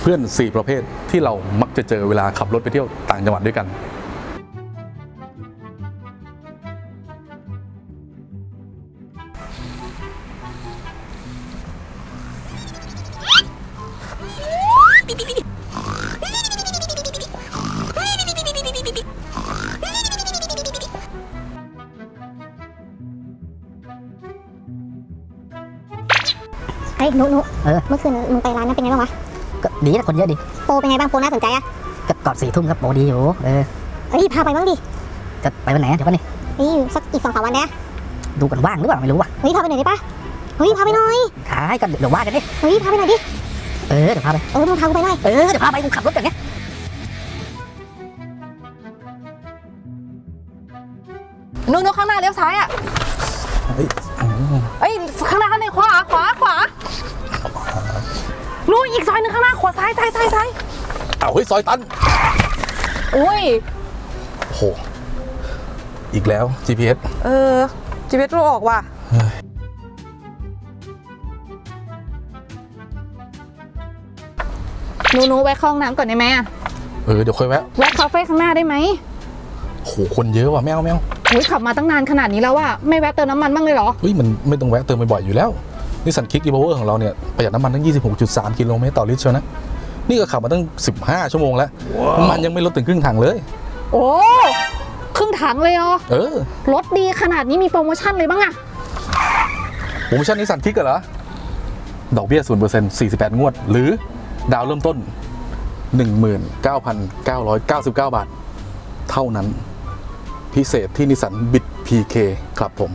เพื่อน 4 ประเภทที่เรามักจะเจอเวลาขับรถไปเที่ยวต่างจังหวัดด้วยกัน เฮ้ยหนุหนุเออ เมื่อคืนมึงไปร้านนั้นเป็นไงบ้างวะ ก็ดีนะคนเยอะดีโปรเป็นไงบ้างโปรน่าสนใจอะก็ก่อนสี่ทุ่มครับโบดีอยู่เออเฮ้ยพาไปบ้างดิจะไปวันไหนอะเดี๋ยวก่อนนี่เฮ้ยสักอีกสองสามวันเนี้ยดูกันว่างหรือเปล่าไม่รู้ว่ะเฮ้ยพาไปหน่อยได้ปะเฮ้ยพาไปหน่อยขายก็เดี๋ยวว่ากันดิเฮ้ยพาไปหน่อยดิเออเดี๋ยวพาไปเออมึงพากูไปหน่อยเออเดี๋ยวพาไปกูขับรถกันไงนู่นนู่นข้างหน้าเลี้ยวซ้ายอะ อีกซอยหนึ่งข้างหน้าขวาซ้ายซ้ายซ้ายซ้ายเอาเฮ้ยซอยตันอุ้ยโอ้โหอีกแล้ว GPS เออจีเวตรู้ออกว่ะหนูหนูแวะเข้าห้องน้ำก่อนได้ไหมอะเออเดี๋ยวค่อยแวะแวะคาเฟ่ข้างหน้าได้ไหมโอ้โหคนเยอะว่ะแมวแมวอุ้ยขับมาตั้งนานขนาดนี้แล้วอะไม่แวะเติมน้ำมันบ้างเลยเหรอเฮ้ยมันไม่ต้องแวะเติมบ่อยๆอยู่แล้ว นิสสันคิกอีโวเวอร์ของเราเนี่ยประหยัดน้ำมันตั้ง 26.3 กิโลเมตรต่อลิตรเชียวนะ นี่ก็ขับมาตั้ง 15 ชั่วโมงแล้วน้ำมันยังไม่ลดถึงครึ่งถังเลย โอ้ครึ่งถังเลยเหรอเออรถดีขนาดนี้มีโปรโมชั่นเลยบ้างอะโปรโมชั่นนิสสันคิกเหรอดอกเบี้ย0% 48งวด หรือดาวเริ่มต้น19,999บาท เท่านั้นพิเศษที่นิสสันบิด PK ครับผม